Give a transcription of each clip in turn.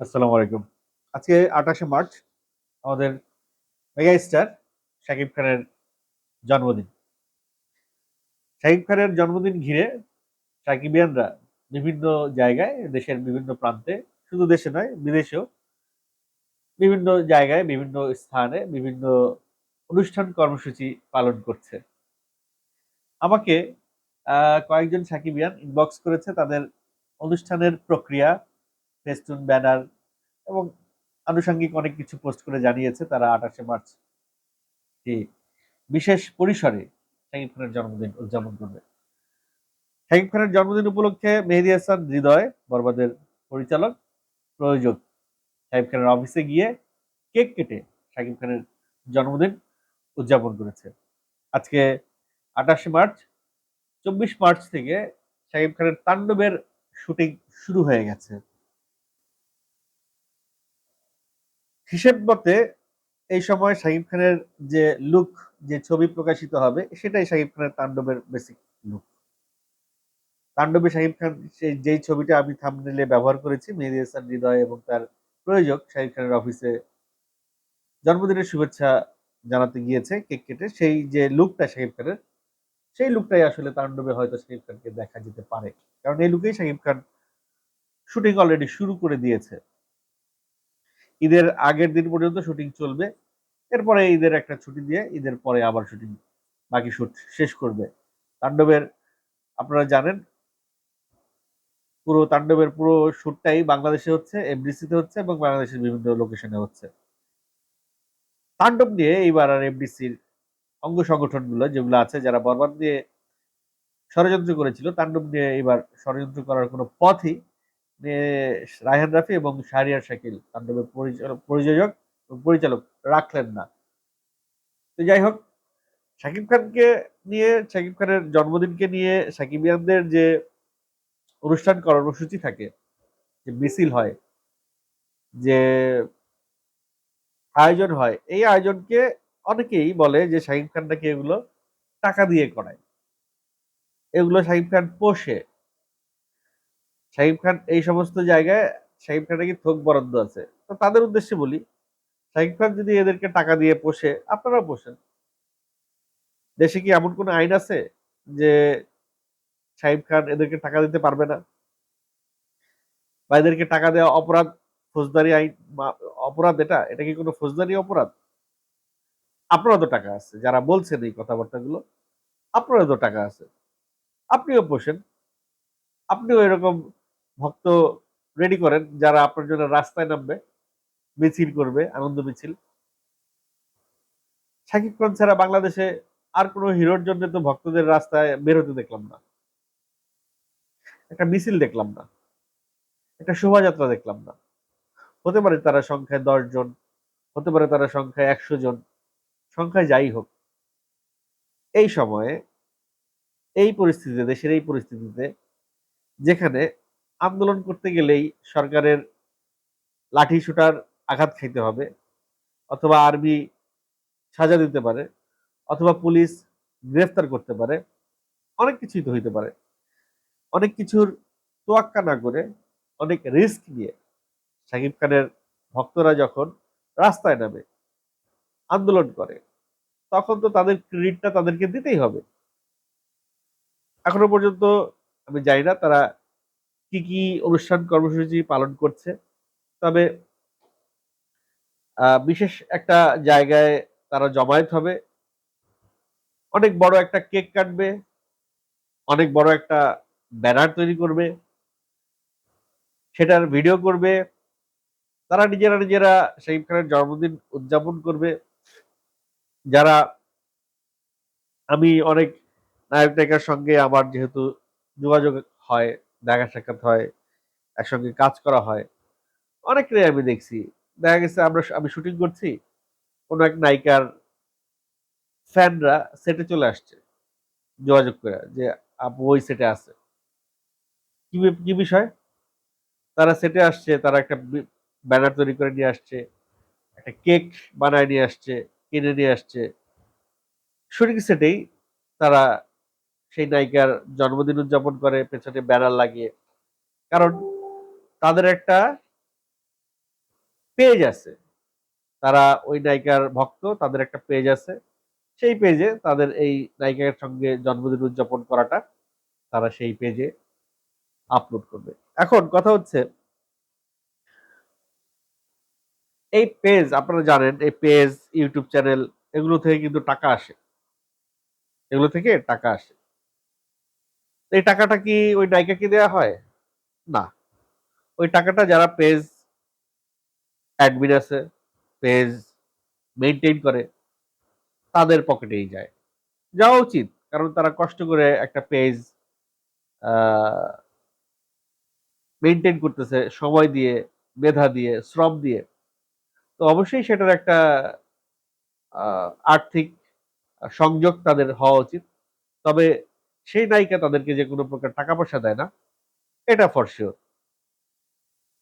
আসসালামু আলাইকুম। আজকে আঠাশে মার্চ, আমাদের মেগা স্টার শাকিব খানের জন্মদিন। শাকিব খানের জন্মদিন ঘিরে সাকিবিয়ানরা বিভিন্ন জায়গায়, দেশের বিভিন্ন প্রান্তে, শুধু দেশে নয়, বিদেশেও বিভিন্ন জায়গায়, বিভিন্ন স্থানে, বিভিন্ন অনুষ্ঠান কর্মসূচি পালন করছে। আমাকে কয়েকজন সাকিবিয়ান ইনবক্স করেছে তাদের অনুষ্ঠানের প্রক্রিয়া ফেস্টুন ব্যানার এবং আনুষঙ্গিক অনেক কিছু পোস্ট করে জানিয়েছে তারা আঠাশে মার্চ এই বিশেষ পরিসরে শাকিব খানের জন্মদিন উদযাপন করবে। শাকিব খানের জন্মদিন উপলক্ষে মেহেদি হাসান, হৃদয়, বরবাদের পরিচালক, প্রয়োজক শাকিব খানের অফিসে গিয়ে কেক কেটে শাকিব খানের জন্মদিন উদযাপন করেছে। আজকে আঠাশে মার্চ চব্বিশ মার্চ থেকে শাকিব খানের তাণ্ডবের শুটিং শুরু হয়ে গেছে। হিসেব মতে এই সময় শাকিব খানের যে লুক যে ছবি প্রকাশিত হবে, সেটাই শাকিব খানের তাণ্ডবের বেসিক লুক তাণ্ডবে শাকিব খান যেই ছবিটা আমি থামনেলে ব্যবহার করেছি, মেহেদি হাসান হৃদয় এবং তার প্রয়োজক শাকিব খানের অফিসে জন্মদিনের শুভেচ্ছা জানাতে গিয়েছে কেক কেটে, সেই যে লুকটা শাকিব খানের, সেই লুকটাই আসলে তাণ্ডবে হয়তো শাকিব খানকে দেখা যেতে পারে। কারণ এই লুকেই শাকিব খান শুটিং অলরেডি শুরু করে দিয়েছে। ঈদের আগের দিন পর্যন্ত শুটিং চলবে। এরপরে ঈদের একটা ছুটি দিয়ে ঈদের পরে আবার শুটিং বাকি শুট শেষ করবে। তাণ্ডবের, আপনারা জানেন, পুরো তাণ্ডবের পুরো শুটটাই বাংলাদেশে হচ্ছে, এফডিসিতে হচ্ছে এবং বাংলাদেশের বিভিন্ন লোকেশনে হচ্ছে। তাণ্ডব নিয়ে এইবার আর এফডিসির অঙ্গ সংগঠনগুলো যেগুলো আছে, যারা বরবাদ দিয়ে ষড়যন্ত্র করেছিল, তাণ্ডব নিয়ে এবার ষড়যন্ত্র করার কোনো পথই রায়হান রাফি এবং শাহরিয়ার শাকিল তাণ্ডবের পরিচালক, প্রযোজক পরিচালক রাখলেন না। তো যাই হোক, শাকিব খানকে নিয়ে, শাকিব খানের জন্মদিনকে নিয়ে সাকিবিয়ানদের যে অনুষ্ঠান কর্মসূচি থাকে, যে মিছিল হয়, যে আয়োজন হয়, এই আয়োজনকে অনেকেই বলে যে শাকিব খান নাকি এগুলো টাকা দিয়ে করায়। এগুলো শাকিব খান পোষে। শাকিব খান এই সমস্ত জায়গায় শাকিব খানের কি থোক বরাদ্দ আছে? তো তাদের উদ্দেশ্যে বলি, শাকিব খান যদি এদেরকে টাকা দিয়ে পোষে আপনারা পোষেন। দেশে কি এমন কোন আইন আছে যে শাহিব খান এদেরকে টাকা দিতে পারবে না? বা এদেরকে টাকা দেওয়া অপরাধ, ফৌজদারি আইন অপরাধ এটা? এটা কি কোনো ফৌজদারি অপরাধ? আপনারও তো টাকা আছে, যারা বলছেন এই কথাবার্তাগুলো, আপনারও তো টাকা আছে। আপনিও পোষেন। আপনিও এরকম ভক্ত রেডি করেন, যারা আপনার জন্য রাস্তায় নামবে, মিছিল করবে, আনন্দ মিছিল। শাকিব খান ছাড়া বাংলাদেশে আর কোনো হিরোর জন্য তো ভক্তদের রাস্তায় বের হতে দেখলাম না। একটা মিছিল দেখলাম না। একটা শোভাযাত্রা দেখলাম না। হতে পারে তারা সংখ্যায় দশ জন, হতে পারে তারা সংখ্যায় একশো জন, সংখ্যায় যাই হোক। এই সময়ে, এই পরিস্থিতিতে, দেশের এই পরিস্থিতিতে, যেখানে আন্দোলন করতে গেলেই সরকারের লাঠি শুটার আঘাত খাইতে হবে, অথবা আর্মি সাজা দিতে পারে, অথবা পুলিশ গ্রেফতার করতে পারে, অনেক কিছুই তো হইতে পারে। অনেক কিছুর তোয়াক্কা না করে, অনেক রিস্ক নিয়ে শাকিব খানের ভক্তরা যখন রাস্তায় নামে, আন্দোলন করে, তখন তো তাদের ক্রেডিটটা তাদেরকে দিতেই হবে। এখনও পর্যন্ত আমি জানি না তারা কি কি অনুষ্ঠান কর্মসূচি পালন করছে? তবে বিশেষ একটা জায়গায় তারা জমায়েত হবে। অনেক বড় একটা কেক কাটবে, অনেক বড় একটা ব্যানার তৈরি করবে, সেটার ভিডিও করবে, তারা নিজেরা নিজেরা শাহিব খানের জন্মদিন উদযাপন করবে। যারা, আমি অনেক নায়ক নায়িকার সঙ্গে আমার যেহেতু যোগাযোগ হয় দেখা সাক্ষাৎ হয়, একসঙ্গে কাজ করা হয়। অনেকটাই আমি দেখছি। দেখা গেছে আমরা আমি শুটিং করছি, কোনো এক নায়িকার ফ্যানরা সেটে চলে আসছে, যোগাযোগ করে যে, আপু, ওই সেটে আছে। কি কি বিষয়? তারা সেটে আসছে, তারা একটা ব্যানার তৈরি করে নিয়ে আসছে, একটা কেক বানায় নিয়ে আসছে, কিনে নিয়ে আসছে। শুটিং সেটেই তারা সেই নায়িকার জন্মদিন উদযাপন করে, পেছনে ব্যানার লাগিয়ে। কারণ তাদের একটা পেজ আছে। তারা ওই নায়িকার ভক্ত, তাদের একটা পেজ আছে। সেই পেজে তাদের এই নায়িকার সঙ্গে জন্মদিন উদযাপন করাটা তারা সেই পেজে আপলোড করবে। এখন কথা হচ্ছে, এই পেজ আপনারা জানেন, এই পেজ ইউটিউব চ্যানেল এগুলো থেকে কিন্তু টাকা আসে। এগুলো থেকে টাকা আসে। এই টাকাটা কি ওই নায়িকাকে দেওয়া হয়? না। ওই টাকাটা যারা পেজ অ্যাডমিন আছে, পেজ মেনটেন করে, তাদের পকেটেই যায়। যাওয়া উচিত, কারণ তারা কষ্ট করে একটা পেজ মেনটেন করতেছে, সময় দিয়ে, মেধা দিয়ে, শ্রম দিয়ে। তো অবশ্যই সেটার একটা আর্থিক সংযোগ তাদের হওয়া উচিত। তবে সেই নায়িকা তাদেরকে যে কোনো প্রকার টাকা পয়সা দেয় না, এটা ফর শিওর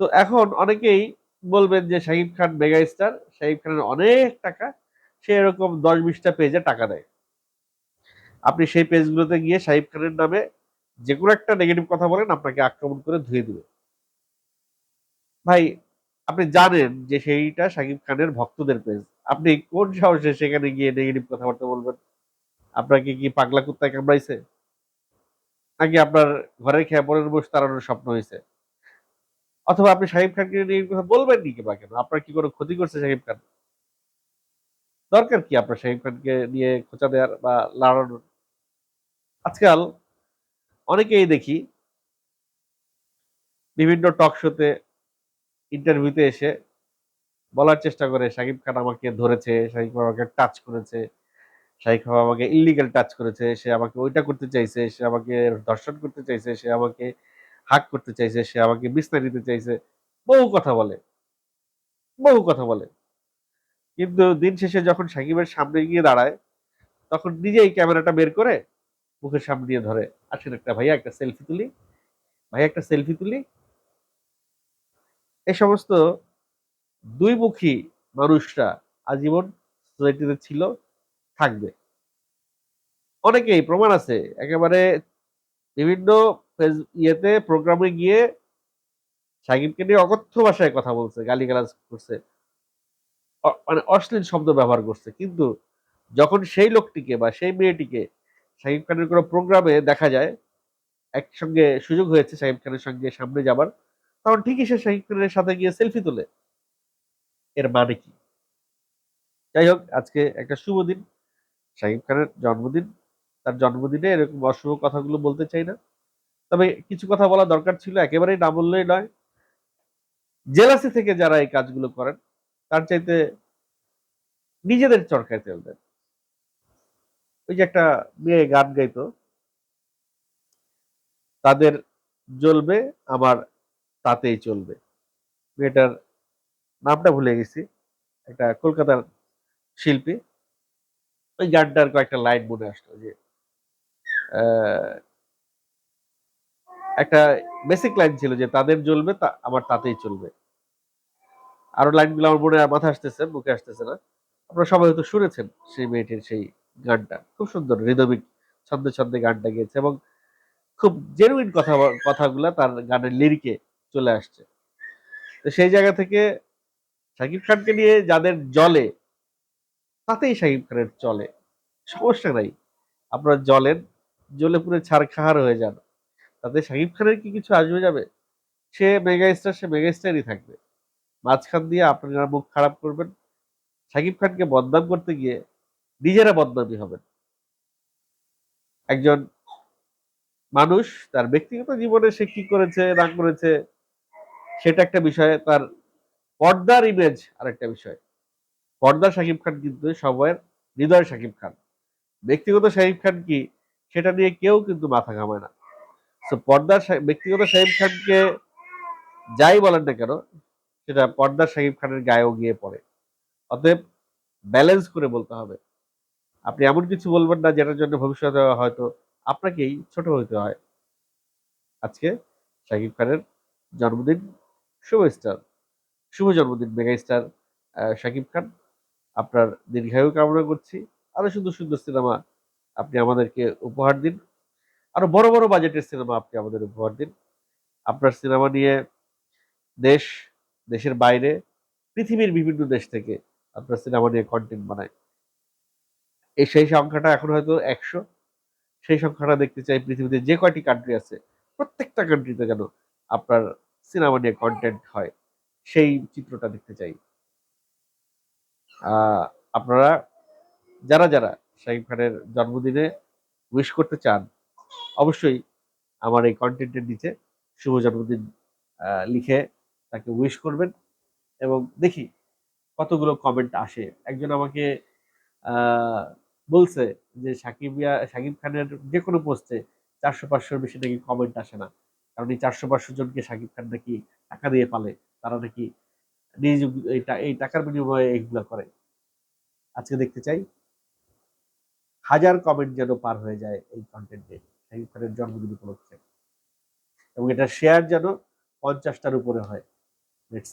তো এখন অনেকেই বলবেন যে শাহিব খান মেগা স্টার শাহিব খানের অনেক টাকা, সে এরকম দশ বিশটা পেজে টাকা দেয়। আপনি সেই পেজগুলোতে গিয়ে শাহিব খানের নামে যে কোনো একটা নেগেটিভ কথা বলেন, আপনাকে আক্রমণ করে ধুয়ে দেবে। ভাই, আপনি জানেন যে সেইটা শাকিব খানের ভক্তদের পেজ আপনি কোন সাহসে সেখানে গিয়ে নেগেটিভ কথাবার্তা বলবেন? আপনাকে কি পাগলা কুত্তায় কামড়াইছে? নাকি আপনার ঘরের খেয়ে পরের বসে তাড়ানোর স্বপ্ন হয়েছে। অথবা আপনি শাহিব খানকে নিয়ে কথা বলবেন নি বা কেন? আপনার কি কোনো ক্ষতি করছে শাহিব খান? দরকার কি আপনার শাহিব খানকে নিয়ে খোঁচা দেওয়ার বা লড়ানোর? আজকাল অনেকেই দেখি বিভিন্ন টক শোতে ইন্টারভিউতে এসে বলার চেষ্টা করে শাকিব খান আমাকে ধরেছে শাকিব খান আমাকে টাচ করেছে। শাকিব খান আমাকে ইলিগাল টাচ করেছে, সে আমাকে ওইটা করতে চাইছে, সে আমাকে দর্শন করতে চাইছে, সে আমাকে হাক করতে চাইছে, সে আমাকে বিস্তার দিতে চাইছে। বহু কথা বলে। বহু কথা বলে। কিন্তু দিন শেষে যখন সাকিবের সামনে গিয়ে দাঁড়ায়, তখন নিজেই ক্যামেরাটা বের করে মুখের সামনে দিয়ে ধরে। আসেন একটা ভাইয়া, একটা সেলফি তুলি। ভাইয়া, একটা সেলফি তুলি। এ সমস্ত দুইমুখী মানুষরা আজীবন সোসাইটিতে ছিল। থাকবে। অনেকেই, প্রমাণ আছে। একেবারে বিভিন্ন ইয়েতে, প্রোগ্রামে গিয়ে সাকিবকে নিয়ে অকথ্য ভাষায় কথা বলছে, গালিগালাজ করছে। মানে অশ্লীল শব্দ ব্যবহার করছে। কিন্তু যখন সেই লোকটিকে বা সেই মেয়েটিকে সাকিব খানের কোনো প্রোগ্রামে দেখা যায়, একসঙ্গে সুযোগ হয়েছে সাকিব খানের সঙ্গে সামনে যাবার, তখন ঠিকই সে শাহিদ খানের সাথে গিয়ে সেলফি তোলে। এর মানে কি? যাই হোক, আজকে একটা শুভ দিন। শাহিদ খানের জন্মদিন, তার জন্মদিনে এরকম অশুভ কথাগুলো বলতে চাই না। তবে কিছু কথা বলা দরকার ছিল, একেবারেই না বললেই নয়। জেলাসি থেকে যারা এই কাজগুলো করেন, তার চাইতে নিজেদের চরকায় তেল দেন। ওই যে একটা মেয়ে গান গাইতো, তাদের জ্বলবে, আমার তাতেই চলবে। মেয়েটার নামটা ভুলে গেছি, একটা কলকাতার শিল্পী। ওই গানটার কয়েকটা লাইন মনে আসলো যে একটা বেসিক লাইন ছিল যে তাদের জ্বলবে, তা আমার তাতেই চলবে। আরও লাইনগুলো আমার মনে, মাথা আসতেছে, মুখে আসতেছে না। আপনারা সবাই হয়তো শুনেছেন সেই মেয়েটির সেই গানটা খুব সুন্দর হৃদবিক ছন্দে ছন্দে গানটা গেয়েছে এবং খুব জেনুইন কথা, কথাগুলা তার গানের লিরিকে চলে আসছে। তো সেই জায়গা থেকে শাকিব খানকে নিয়ে যাদের জলে তাতেই শাকিব খানের চলে। সমস্যা নাই। আপনারা জলেন জলে পুরো ছাড় খাহার হয়ে যান। তাতে শাকিব খানের কি কিছু আসবে যাবে? সে মেগা স্টার সে মেগা স্টারই থাকবে। মাঝখান দিয়ে আপনারা মুখ খারাপ করবেন। শাকিব খানকে বদনাম করতে গিয়ে নিজেরা বদনামই হবেন। একজন মানুষ, তার ব্যক্তিগত জীবনে সে কি করেছে, না করেছে, সেটা একটা বিষয় তার পর্দার ইমেজ আরেকটা বিষয়। পর্দার শাকিব খান কিন্তু সবার হৃদয় শাকিব খান। ব্যক্তিগত শাকিব খান কি, সেটা নিয়ে কেউ কিন্তু মাথা ঘামায় না। তো পর্দার ব্যক্তিগত শাকিব খানকে যাই বলেন না কেন, সেটা পর্দার শাকিব খানের গায়েও গিয়ে পড়ে। অতএব ব্যালেন্স করে বলতে হবে। আপনি এমন কিছু বলবেন না, যেটার জন্য ভবিষ্যতে হয়তো আপনাকেই ছোট হইতে হয়। আজকে শাকিব খানের জন্মদিন, শুভ স্টার শুভ জন্মদিন মেগা স্টার শাকিব খান। আপনার দীর্ঘায়ু কামনা করছি। আরও সুন্দর সুন্দর সিনেমা আপনি আমাদেরকে উপহার দিন। আরও বড় বড় বাজেটের সিনেমা আপনি আমাদের উপহার দিন। আপনার সিনেমা নিয়ে দেশ, দেশের বাইরে, পৃথিবীর বিভিন্ন দেশ থেকে আপনার সিনেমা নিয়ে কন্টেন্ট বানায়। এই সেই সংখ্যাটা এখন হয়তো একশো। সেই সংখ্যাটা দেখতে চাই পৃথিবীতে যে কয়টি কান্ট্রি আছে, প্রত্যেকটা কান্ট্রিতে যেন আপনার সিনেমা নিয়ে কন্টেন্ট হয়। সেই চিত্রটা দেখতে চাই। আপনারা যারা যারা শাহিব খানের জন্মদিনে উইশ করতে চান, অবশ্যই আমার এই কন্টেন্টের নিচে শুভ জন্মদিন লিখে তাকে উইশ করবেন এবং দেখি কতগুলো কমেন্ট আসে। একজন আমাকে বলছে যে সাকিব ইয়া- শাকিব খানের যে কোনো পোস্টে চারশো পাঁচশোর বেশি নাকি কমেন্ট আসে না। কারণ এই চারশো পাঁচশো জনকে শাকিব খান নাকি টাকা দিয়ে পালে, তারা নাকি এই টাকার বিনিময়ে এগুলো করে। আজকে দেখতে চাই, হাজার কমেন্ট যেন পার হয়ে যায় এই কন্টেন্টে শাকিব খানের জন্মদিন উপলক্ষে। এবং এটা শেয়ার যেন পঞ্চাশটার উপরে হয় লেটস